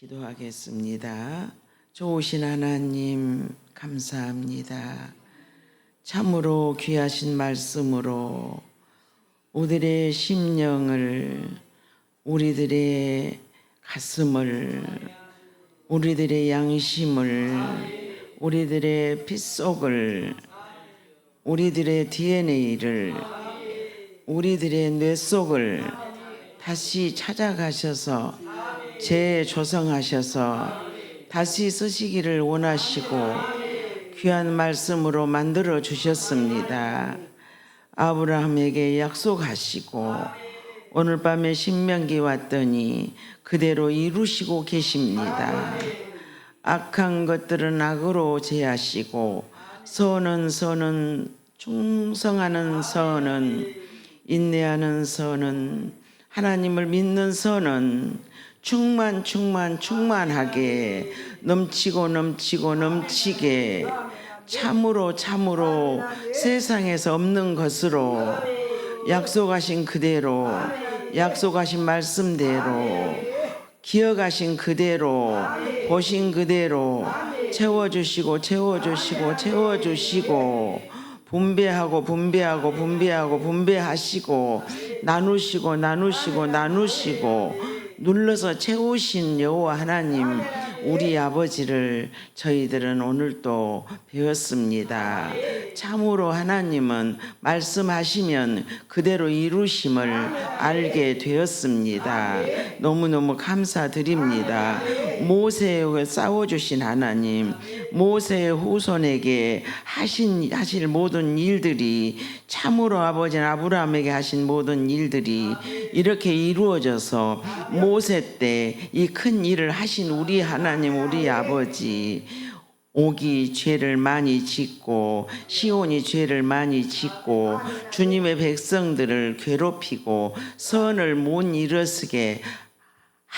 기도하겠습니다. 좋으신 하나님 감사합니다. 참으로 귀하신 말씀으로 우리들의 심령을 우리들의 가슴을 우리들의 양심을 우리들의 핏속을 우리들의 DNA를 우리들의 뇌 속을 다시 찾아가셔서 재조성하셔서 다시 쓰시기를 원하시고 귀한 말씀으로 만들어 주셨습니다. 아브라함에게 약속하시고 오늘 밤에 신명기 왔더니 그대로 이루시고 계십니다. 악한 것들은 악으로 제하시고 선은 선은 충성하는 선은 인내하는 선은 하나님을 믿는 선은 충만 충만 충만하게. 넘치고 넘치고 넘치게. 참으로 참으로 세상에서 없는 것으로 약속하신 그대로 약속하신 말씀대로 기억하신 그대로 보신 그대로 채워주시고 채워주시고 채워주시고 분배하고 분배하고 분배하고 분배하시고 나누시고 나누시고 나누시고 눌러서 채우신 여호와 하나님 우리 아버지를 저희들은 오늘 또 배웠습니다. 참으로 하나님은 말씀하시면 그대로 이루심을 알게 되었습니다. 너무너무 감사드립니다. 모세와 싸워주신 하나님, 모세의 후손에게 하신 하실 모든 일들이 참으로 아버지 아브라함에게 하신 모든 일들이 이렇게 이루어져서 모세 때 이 큰 일을 하신 우리 하나님 우리 아버지 옥이 죄를 많이 짓고 시온이 죄를 많이 짓고 주님의 백성들을 괴롭히고 선을 못 일어서게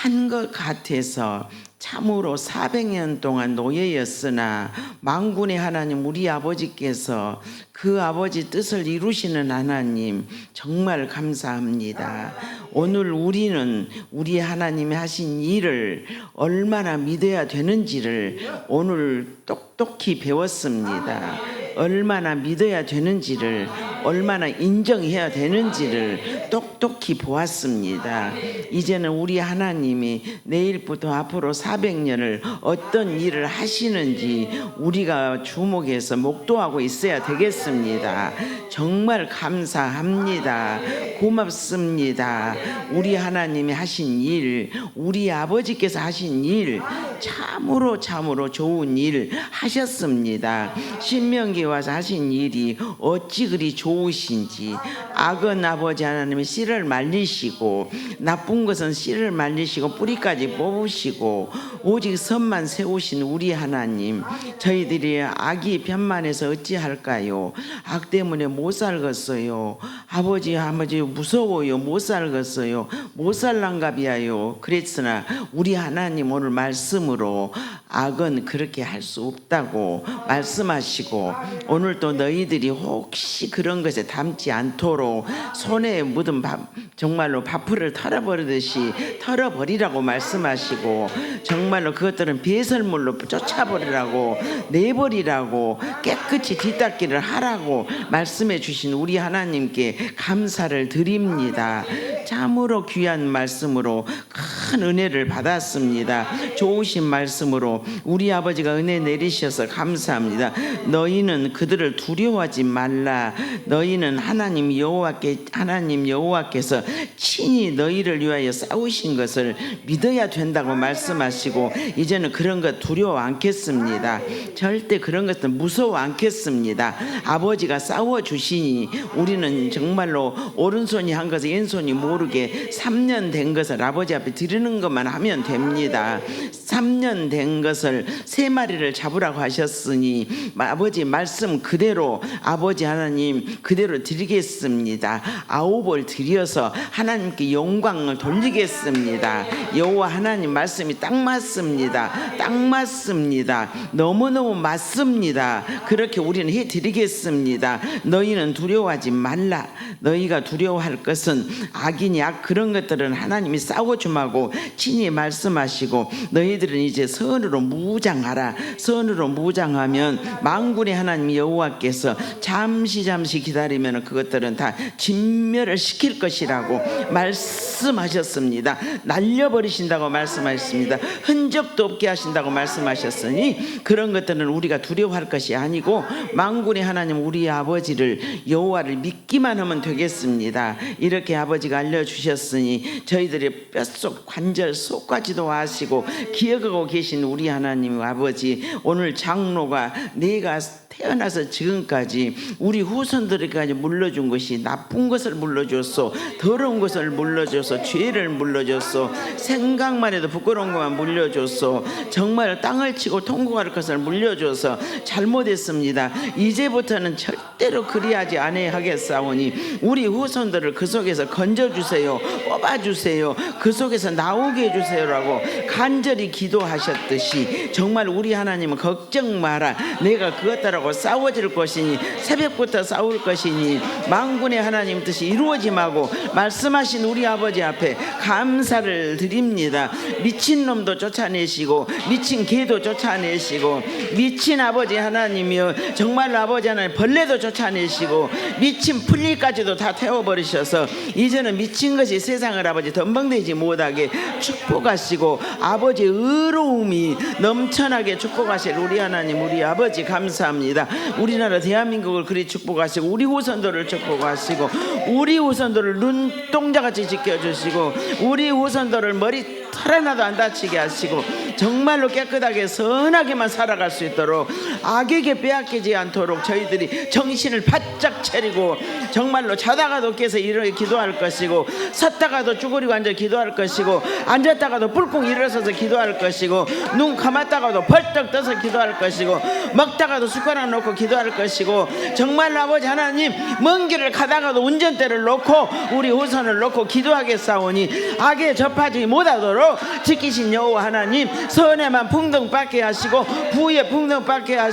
한 것 같아서 참으로 400년 동안 노예였으나 망군의 하나님 우리 아버지께서 그 아버지 뜻을 이루시는 하나님 정말 감사합니다. 오늘 우리는 우리 하나님이 하신 일을 얼마나 믿어야 되는지를 오늘 똑똑히 배웠습니다. 얼마나 믿어야 되는지를 얼마나 인정해야 되는지를 똑똑히 보았습니다. 이제는 우리 하나님이 내일부터 앞으로 400년을 어떤 일을 하시는지 우리가 주목해서 목도하고 있어야 되겠습니다. 정말 감사합니다. 고맙습니다. 우리 하나님이 하신 일, 우리 아버지께서 하신 일, 참으로 참으로 좋은 일 하셨습니다. 신명기 와서 하신 일이 어찌 그리 좋으신지. 악은 아버지 하나님이 씨를 말리시고 나쁜 것은 씨를 말리시고 뿌리까지 뽑으시고 오직 선만 세우신 우리 하나님 저희들이 악이 변만해서 어찌할까요? 악 때문에 못 살겠어요. 아버지 아버지 무서워요. 못 살겠어요. 못 살랑갑이야요. 그랬으나 우리 하나님 오늘 말씀 으로 악은 그렇게 할 수 없다고 말씀하시고 오늘 또 너희들이 혹시 그런 것에 담지 않도록 손에 묻은 밥 정말로 밥풀을 털어버리듯이 털어버리라고 말씀하시고 정말로 그것들은 배설물로 쫓아버리라고 내버리라고 깨끗이 뒤닦기를 하라고 말씀해 주신 우리 하나님께 감사를 드립니다. 참으로 귀한 말씀으로 큰 은혜를 받았습니다. 좋으신 말씀으로 우리 아버지가 은혜 내리셔서 감사합니다. 너희는 그들을 두려워하지 말라. 너희는 하나님 여호와께 하나님 여호와께서 친히 너희를 위하여 싸우신 것을 믿어야 된다고 말씀하시고 이제는 그런 것 두려워 않겠습니다. 절대 그런 것은 무서워 않겠습니다. 아버지가 싸워 주시니 우리는 정말로 오른손이 한 것을 왼손이 모르게 3년 된 것을 아버지 앞에 드리는 것만 하면 됩니다. 3년 된 것을 세 마리를 잡으라고 하셨으니 아버지 말씀 그대로 아버지 하나님 그대로 드리겠습니다. 아홉을 드려서 하나님께 영광을 돌리겠습니다. 여호와 하나님 말씀이 딱 맞습니다. 딱 맞습니다. 너무너무 맞습니다. 그렇게 우리는 해 드리겠습니다. 너희는 두려워하지 말라. 너희가 두려워할 것은 악이니 악 그런 것들은 하나님이 싸워줌하고 친히 말씀하시고 너희들 은 이제 선으로 무장하라. 선으로 무장하면 망군의 하나님 여호와께서 잠시 잠시 기다리면 그것들은 다 진멸을 시킬 것이라고 말씀하셨습니다. 날려버리신다고 말씀하셨습니다. 흔적도 없게 하신다고 말씀하셨으니 그런 것들은 우리가 두려워할 것이 아니고 망군의 하나님 우리 아버지를 여호와를 믿기만 하면 되겠습니다. 이렇게 아버지가 알려주셨으니 저희들의 뼛속 관절 속까지도 아시고 기억 하고 계신 우리 하나님 아버지 오늘 장로가 내가 태어나서 지금까지 우리 후손들에게까지 물려준 것이 나쁜 것을 물려줬어 더러운 것을 물려줘서 죄를 물려줬어 생각만 해도 부끄러운 것만 물려줬어 정말 땅을 치고 통곡할 것을 물려줘서 잘못했습니다. 이제부터는 절대로 그리하지 아니하겠사오니 우리 후손들을 그 속에서 건져주세요 뽑아주세요 그 속에서 나오게 해주세요라고 간절히 기도 하셨듯이 정말 우리 하나님은 걱정 마라. 내가 그것들하고 싸워질 것이니 새벽부터 싸울 것이니 망군의 하나님 뜻이 이루어짐하고 말씀하신 우리 아버지 앞에 감사를 드립니다. 미친놈도 쫓아내시고 미친 개도 쫓아내시고 미친 아버지 하나님이여 정말 아버지 하나님 벌레도 쫓아내시고 미친 풀리까지도 다 태워버리셔서 이제는 미친 것이 세상을 아버지 덤벙대지 못하게 축복하시고 아버지의 의로움이 넘쳐나게 축복하실 우리 하나님 우리 아버지 감사합니다. 우리나라 대한민국을 그리 축복하시고 우리 후손들을 축복하시고 우리 후손들을 눈동자같이 지켜주시고 우리 후손들을 머리 털 하나도 안 다치게 하시고 정말로 깨끗하게 선하게만 살아갈 수 있도록 악에게 빼앗기지 않도록 저희들이 정신을 바짝 차리고 정말로 자다가도 깨서 일어 기도할 것이고 섰다가도 쭈그리고 앉아 기도할 것이고 앉았다가도 뿔꼭 일어서서 기도할 것이고 눈 감았다가도 벌떡 떠서 기도할 것이고 먹다가도 숟가락 놓고 기도할 것이고 정말 아버지 하나님 먼 길을 가다가도 운전대를 놓고 우리 우선을 놓고 기도하겠사오니 악에 접하지 못하도록 지키신 여호와 하나님 선에만 풍덩 받게 하시고 부에 풍덩 받게 하시고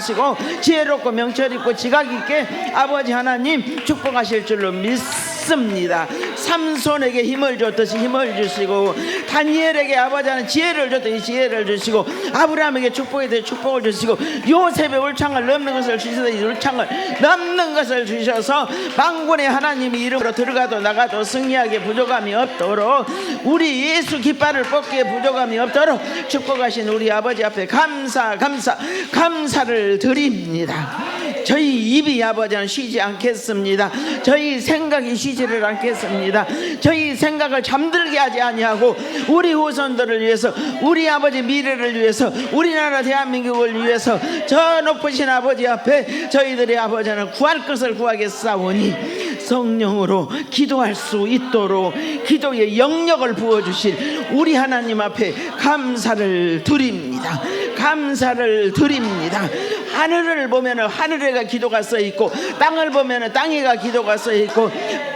지혜롭고 명철 있고 지각 있게 아버지 하나님 축복하실 줄로 믿습니다 삼손에게 힘을 줬듯이 힘을 주시고 다니엘에게 아버지 하나님 지혜를 줬더니 지혜를 주시고 아브라함에게 축복에 대해 축복을 주시고 요셉의 울창을 넘는 것을 주시더니 울창을 넘는 것을 주셔서 망군의 하나님이 이름으로 들어가도 나가도 승리하게 부족함이 없도록 우리 예수 깃발을 뽑기에 부족함이 없도록 축복하신 우리 아버지 앞에 감사 감사 감사를 드립니다 저희 입이 아버지는 쉬지 않겠습니다 저희 생각이 쉬지를 않겠습니다 저희 생각을 잠들게 하지 아니하고 우리 후손들을 위해서 우리 아버지 미래를 위해서 우리나라 대한민국을 위해서 저 높으신 아버지 앞에 저희들의 아버지는 구할 것을 구하겠사오니 성령으로 기도할 수 있도록 기도의 영역을 부어주실 우리 하나님 앞에 감사를 드립니다. 감사를 드립니다. 하늘을 보면은 하늘에가 기도가 써 있고 땅을 보면은 땅에가 기도가 써 있고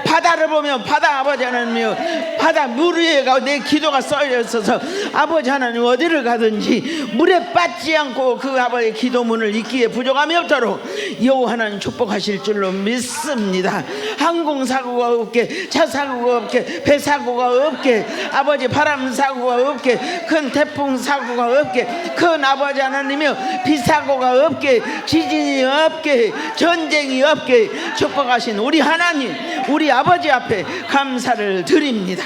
바다를 보면 바다 아버지 하나님이요 바다 물 위에가 내 기도가 써여 있어서 아버지 하나님 어디를 가든지 물에 빠지지 않고 그 아버지 기도문을 읽기에 부족함이 없도록 여호와 하나님 축복하실 줄로 믿습니다. 항공 사고가 없게 차 사고가 없게 배 사고가 없게 아버지 바람 사고가 없게 큰 태풍 사고가 없게 큰 아버지 하나님이요 비 사고가 없게 지진이 없게 전쟁이 없게 축복하신 우리 하나님 우리 아버지 앞에 감사를 드립니다.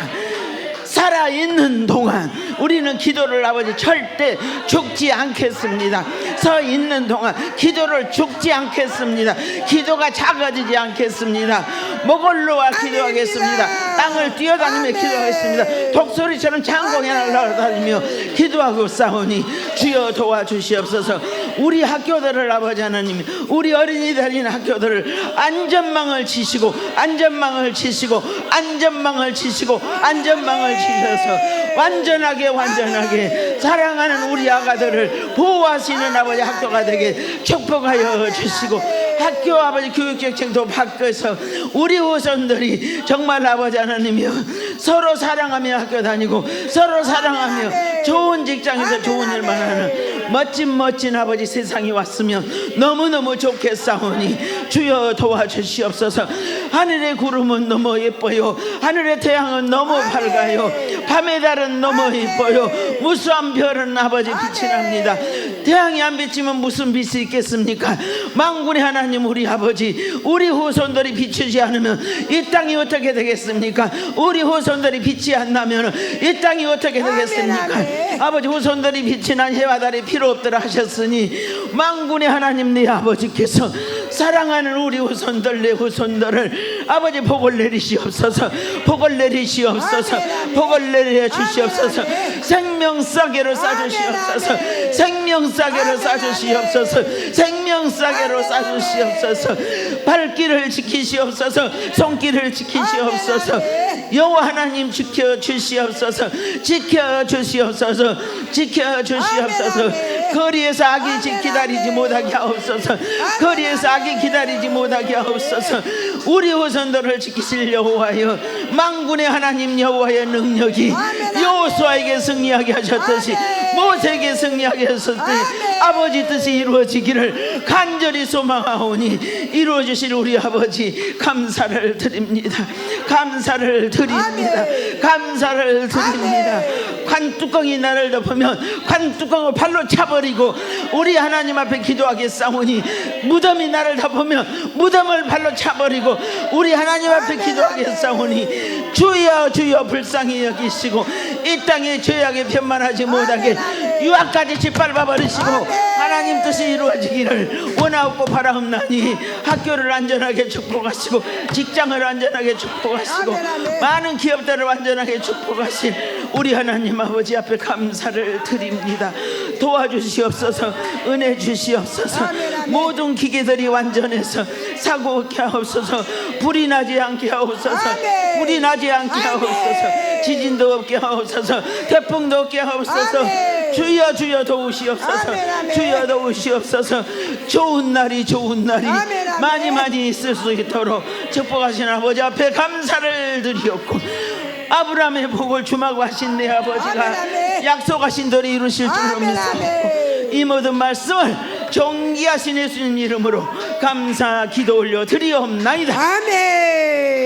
살아 있는 동안 우리는 기도를 아버지 절대 죽지 않겠습니다. 서 있는 동안 기도를 죽지 않겠습니다. 기도가 작아지지 않겠습니다. 목을로와 기도하겠습니다. 땅을 뛰어다니며 기도하겠습니다. 독소리처럼 장공에 날아다니며 기도하고 싸우니 주여 도와주시옵소서. 우리 학교들을 아버지 하나님, 우리 어린이 다니는 학교들을 안전망을 치시고 안전망을 치시고 안전망을 치시고 안전망을 지키셔서 완전하게 완전하게 사랑하는 우리 아가들을 보호하시는 아버지 학교가 되게 축복하여 주시고 학교 아버지 교육정책도 바꿔서 우리 후손들이 정말 아버지 하나님이여 서로 사랑하며 학교 다니고 서로 사랑하며 좋은 직장에서 좋은 일만 하는 멋진 멋진 아버지 세상이 왔으면 너무너무 좋겠사오니 주여 도와주시옵소서. 하늘의 구름은 너무 예뻐요. 하늘의 태양은 너무 밝아요. 밤의 달은 너무 예뻐요. 무수한 별은 아버지 빛이 납니다. 태양이 안 비치면 무슨 빛이 있겠습니까? 망군의 하나님 우리 아버지 우리 후손들이 비추지 않으면 이 땅이 어떻게 되겠습니까 우리 후손들이 빛이 안 나면 이 땅이 어떻게 되겠습니까 아멘. 아버지 후손들이 빛이 난 해와 달이 필요 없더라 하셨으니 망군의 하나님 네 아버지께서 사랑하는 우리 후손들 내 후손들을 아버지 복을 내리시옵소서 복을 내리시옵소서. 복을 내려 주시옵소서. 생명 싸게로 싸주시옵소서. 생명 싸게로 싸주시옵소서 생명 싸게로 싸주시옵소서 발길을 지키시옵소서 손길을 지키시옵소서 여호와 하나님 지켜 주시옵소서 지켜 주시옵소서 지켜 주시옵소서. 거리에서 아멘, 기다리지. 못하게 하옵소서 거리에서 악이 기다리지 못하게 하옵소서 우리 후손들을 지키실 여호와여 망군의 하나님 여호와의 능력이 여호수아에게 승리하게 하셨듯이. 모세에게 승리하게 하셨듯이 아멘. 아버지 뜻이 이루어지기를 간절히 소망하오니 이루어 주실 우리 아버지 감사를 드립니다. 감사를 드립니다. 아멘. 감사를 드립니다. 관 뚜껑이 나를 덮으면 관 뚜껑을 발로 차버리고 우리 하나님 앞에 기도하겠사오니 무덤이 나를 덮으면 무덤을 발로 차버리고 우리 하나님 앞에 기도하겠사오니 주여 주여 불쌍히 여기시고 이 땅의 죄악에 편만하지 못하게. 유학까지 짓밟아 버리시고. 하나님 뜻이 이루어지기를 원하옵고 바라옵나니 학교를 안전하게 축복하시고 직장을 안전하게 축복하시고. 많은 기업들을 안전하게 축복하신 우리 하나님 아버지 앞에 감사를 드립니다 도와주시옵소서 은혜 주시옵소서. 모든 기계들이 완전해서 사고 없게 하옵소서 불이 나지 않게 하옵소서. 불이 나지 않게. 하옵소서 지진도 없게 하옵소서 태풍도 없게 하옵소서. 주여 주여 도우시옵소서. 주여 도우시옵소서 좋은 날이 좋은 날이. 많이 많이 있을 수 있도록 축복하신 아버지 앞에 감사를 드리옵고 아브라함의 복을 주마고 하신 내 아버지가. 약속하신 대로 이루실 줄로 아멘. 이 모든 말씀을 존귀하신 예수님 이름으로 감사 기도 올려 드리옵나이다 아멘.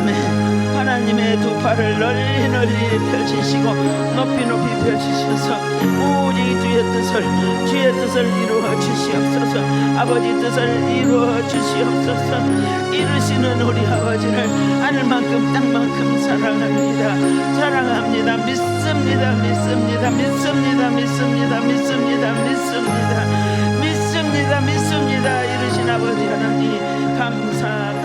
아멘. 하나님의 두 팔을 널리 널리 펼치시고 높이 높이 펼치셔서 오직 주의 뜻을 주의 뜻을 이루어 주시옵소서. 아버지 뜻을 이루어 주시옵소서. 이루시는 우리 아버지를 하늘만큼 땅만큼 사랑합니다. 사랑합니다. 믿습니다. 믿습니다. 믿습니다. 믿습니다. 믿습니다. 믿습니다. 믿습니다. 믿습니다. 이르신 아버지 하나님 감사